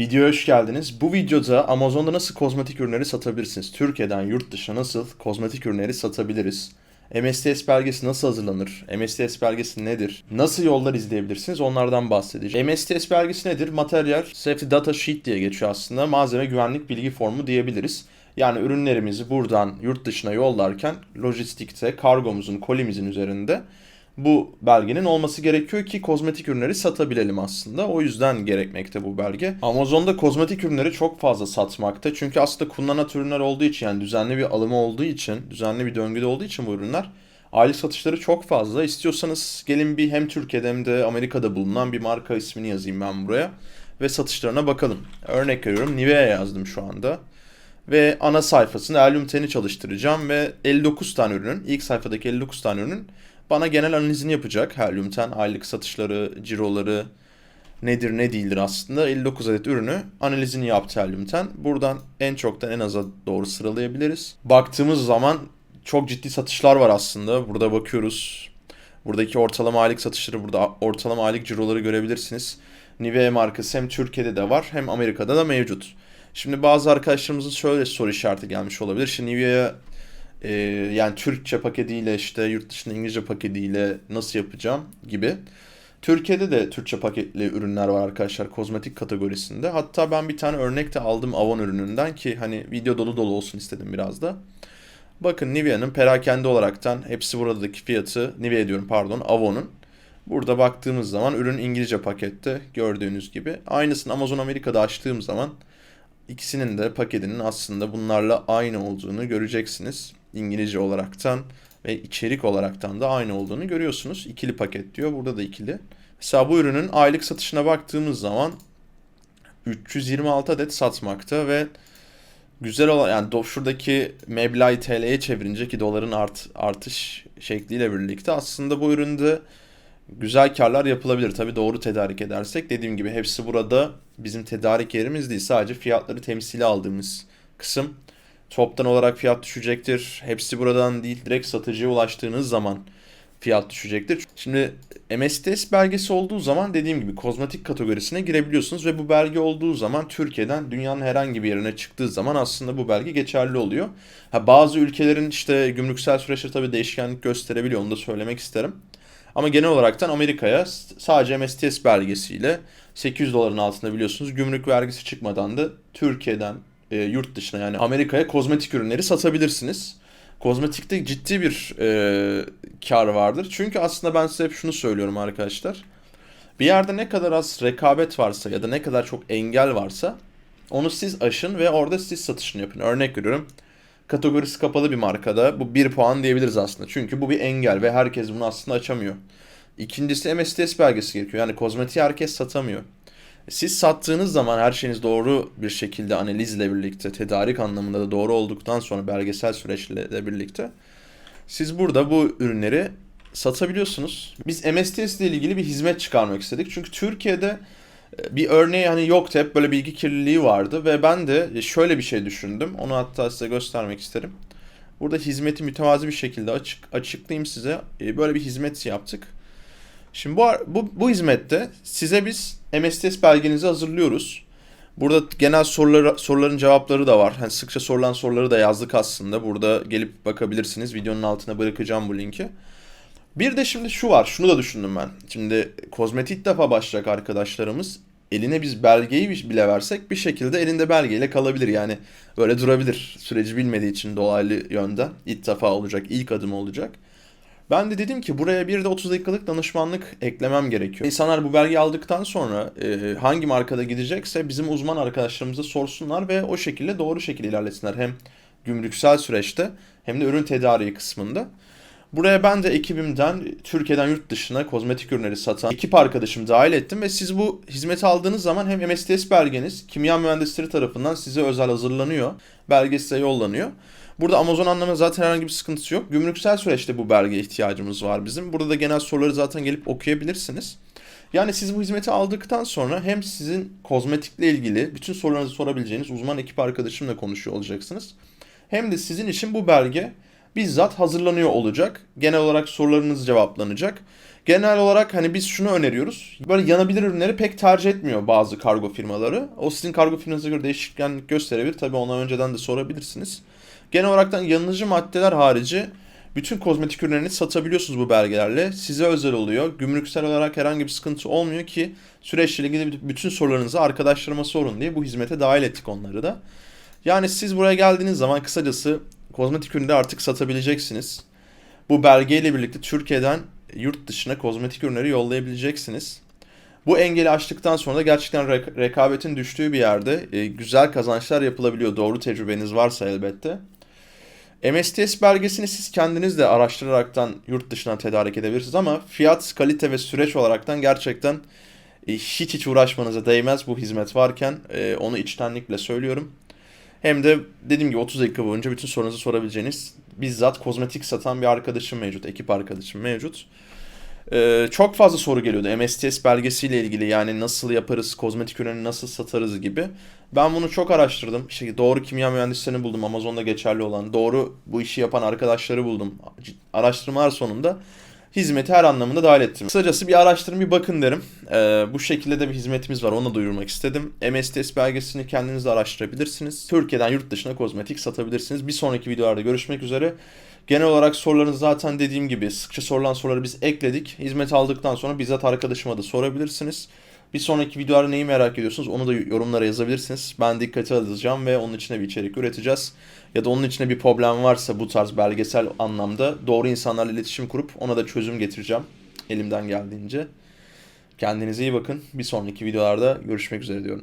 Videoya hoş geldiniz. Bu videoda Amazon'da nasıl kozmetik ürünleri satabilirsiniz? Türkiye'den yurt dışına nasıl kozmetik ürünleri satabiliriz? MSTS belgesi nasıl hazırlanır? MSTS belgesi nedir? Nasıl yollar izleyebilirsiniz? Onlardan bahsedeceğim. MSTS belgesi nedir? Materyal Safety Data Sheet diye geçiyor aslında. Malzeme güvenlik bilgi formu diyebiliriz. Yani ürünlerimizi buradan yurt dışına yollarken lojistikte, kargomuzun, kolimizin üzerinde bu belgenin olması gerekiyor ki kozmetik ürünleri satabilelim aslında. O yüzden gerekmekte bu belge. Amazon'da kozmetik ürünleri çok fazla satmakta. Çünkü aslında kullanat ürünler olduğu için yani düzenli bir alımı olduğu için, düzenli bir döngüde olduğu için bu ürünler aylık satışları çok fazla. İstiyorsanız gelin bir hem Türkiye'de hem de Amerika'da bulunan bir marka ismini yazayım ben buraya ve satışlarına bakalım. Örnek veriyorum Nivea yazdım şu anda. Ve ana sayfasında Helium 10'i çalıştıracağım ve 59 tane ürünün, ilk sayfadaki 59 tane ürünün bana genel analizini yapacak. Helium 10 aylık satışları, ciroları nedir ne değildir aslında. 59 adet ürünü analizini yaptı Helium 10. Buradan en çoktan en aza doğru sıralayabiliriz. Baktığımız zaman çok ciddi satışlar var aslında. Burada bakıyoruz. Buradaki ortalama aylık satışları, burada ortalama aylık ciroları görebilirsiniz. Nivea markası hem Türkiye'de de var hem Amerika'da da mevcut. Şimdi bazı arkadaşlarımızın şöyle soru işareti gelmiş olabilir. Şimdi Nivea'ya e, yani Türkçe paketiyle işte yurt dışında İngilizce paketiyle nasıl yapacağım gibi. Türkiye'de de Türkçe paketli ürünler var arkadaşlar kozmetik kategorisinde. Hatta ben bir tane örnek de aldım Avon ürününden ki hani video dolu dolu olsun istedim biraz da. Bakın Nivea'nın perakende olaraktan hepsi buradaki fiyatı Nivea diyorum pardon Avon'un. Burada baktığımız zaman ürün İngilizce pakette gördüğünüz gibi. Aynısını Amazon Amerika'da açtığım zaman ikisinin de paketinin aslında bunlarla aynı olduğunu göreceksiniz. İngilizce olaraktan ve içerik olaraktan da aynı olduğunu görüyorsunuz. İkili paket diyor. Burada da ikili. Mesela bu ürünün aylık satışına baktığımız zaman 326 adet satmakta ve güzel olan yani şuradaki meblağı TL'ye çevirince ki doların art, artış şekliyle birlikte aslında bu üründe güzel karlar yapılabilir. Tabii doğru tedarik edersek dediğim gibi hepsi burada bizim tedarik yerimiz değil. Sadece fiyatları temsili aldığımız kısım. Toptan olarak fiyat düşecektir. Hepsi buradan değil direkt satıcıya ulaştığınız zaman fiyat düşecektir. Şimdi MSTS belgesi olduğu zaman dediğim gibi kozmetik kategorisine girebiliyorsunuz ve bu belge olduğu zaman Türkiye'den dünyanın herhangi bir yerine çıktığı zaman aslında bu belge geçerli oluyor. Ha, bazı ülkelerin işte gümrüksel süreçleri tabii değişkenlik gösterebiliyor onu da söylemek isterim. Ama genel olaraktan Amerika'ya sadece MSTS belgesiyle 800 doların altında biliyorsunuz gümrük vergisi çıkmadan da Türkiye'den e, yurt dışına yani Amerika'ya kozmetik ürünleri satabilirsiniz. Kozmetikte ciddi bir e, kar vardır. Çünkü aslında ben size hep şunu söylüyorum arkadaşlar. Bir yerde ne kadar az rekabet varsa ya da ne kadar çok engel varsa onu siz aşın ve orada siz satışını yapın. Örnek veriyorum. Kategorisi kapalı bir markada bu 1 puan diyebiliriz aslında. Çünkü bu bir engel ve herkes bunu aslında açamıyor. İkincisi MSTS belgesi gerekiyor. Yani kozmetiği herkes satamıyor. Siz sattığınız zaman her şeyiniz doğru bir şekilde analizle birlikte, tedarik anlamında da doğru olduktan sonra belgesel süreçle de birlikte siz burada bu ürünleri satabiliyorsunuz. Biz MSTS ile ilgili bir hizmet çıkarmak istedik. Çünkü Türkiye'de e, bir örneği hani yoktu. Hep böyle bilgi kirliliği vardı ve ben de şöyle bir şey düşündüm. Onu hatta size göstermek isterim. Burada hizmeti mütevazi bir şekilde açık açıklayayım size. E, böyle bir hizmet yaptık. Şimdi bu, bu, bu hizmette size biz MSTS belgenizi hazırlıyoruz. Burada genel soruları, soruların cevapları da var. Hani sıkça sorulan soruları da yazdık aslında. Burada gelip bakabilirsiniz. Videonun altına bırakacağım bu linki. Bir de şimdi şu var. Şunu da düşündüm ben. Şimdi kozmetik defa başlayacak arkadaşlarımız eline biz belgeyi bile versek bir şekilde elinde belgeyle kalabilir. Yani böyle durabilir. Süreci bilmediği için dolaylı yönden ilk defa olacak, ilk adım olacak. Ben de dedim ki buraya bir de 30 dakikalık danışmanlık eklemem gerekiyor. İnsanlar bu belgeyi aldıktan sonra e, hangi markada gidecekse bizim uzman arkadaşlarımıza sorsunlar ve o şekilde doğru şekilde ilerlesinler. Hem gümrüksel süreçte hem de ürün tedariği kısmında. Buraya ben de ekibimden Türkiye'den yurt dışına kozmetik ürünleri satan ekip arkadaşımı dahil ettim ve siz bu hizmeti aldığınız zaman hem MSTS belgeniz kimya mühendisleri tarafından size özel hazırlanıyor. Belge size yollanıyor. Burada Amazon anlamında zaten herhangi bir sıkıntısı yok. Gümrüksel süreçte bu belgeye ihtiyacımız var bizim. Burada da genel soruları zaten gelip okuyabilirsiniz. Yani siz bu hizmeti aldıktan sonra hem sizin kozmetikle ilgili bütün sorularınızı sorabileceğiniz uzman ekip arkadaşımla konuşuyor olacaksınız. Hem de sizin için bu belge bizzat hazırlanıyor olacak. Genel olarak sorularınız cevaplanacak. Genel olarak hani biz şunu öneriyoruz. Böyle yanabilir ürünleri pek tercih etmiyor bazı kargo firmaları. O sizin kargo firmanıza göre değişkenlik gösterebilir. Tabii ona önceden de sorabilirsiniz. Genel olarak yanıcı maddeler harici bütün kozmetik ürünlerini satabiliyorsunuz bu belgelerle. Size özel oluyor. Gümrüksel olarak herhangi bir sıkıntı olmuyor ki süreçle ilgili bütün sorularınızı arkadaşlarıma sorun diye bu hizmete dahil ettik onları da. Yani siz buraya geldiğiniz zaman kısacası kozmetik ürünleri artık satabileceksiniz. Bu belgeyle birlikte Türkiye'den yurt dışına kozmetik ürünleri yollayabileceksiniz. Bu engeli aştıktan sonra da gerçekten rek- rekabetin düştüğü bir yerde e, güzel kazançlar yapılabiliyor. Doğru tecrübeniz varsa elbette. MSTS belgesini siz kendiniz de araştıraraktan yurt dışına tedarik edebilirsiniz ama fiyat, kalite ve süreç olaraktan gerçekten e, hiç hiç uğraşmanıza değmez bu hizmet varken e, onu içtenlikle söylüyorum. Hem de dediğim gibi 30 dakika boyunca bütün sorunuzu sorabileceğiniz bizzat kozmetik satan bir arkadaşım mevcut, ekip arkadaşım mevcut. Ee, çok fazla soru geliyordu MSTS belgesiyle ilgili yani nasıl yaparız, kozmetik ürünü nasıl satarız gibi. Ben bunu çok araştırdım. İşte doğru kimya mühendislerini buldum Amazon'da geçerli olan. Doğru bu işi yapan arkadaşları buldum. Araştırmalar sonunda hizmeti her anlamında dahil ettim. Kısacası bir araştırın bir bakın derim. Ee, bu şekilde de bir hizmetimiz var onu da duyurmak istedim. MSTS belgesini kendiniz de araştırabilirsiniz. Türkiye'den yurt dışına kozmetik satabilirsiniz. Bir sonraki videolarda görüşmek üzere. Genel olarak sorularınız zaten dediğim gibi sıkça sorulan soruları biz ekledik. Hizmet aldıktan sonra bizzat arkadaşıma da sorabilirsiniz. Bir sonraki videolarda neyi merak ediyorsunuz onu da yorumlara yazabilirsiniz. Ben dikkate alacağım ve onun içine bir içerik üreteceğiz. Ya da onun içine bir problem varsa bu tarz belgesel anlamda doğru insanlarla iletişim kurup ona da çözüm getireceğim elimden geldiğince. Kendinize iyi bakın. Bir sonraki videolarda görüşmek üzere diyorum.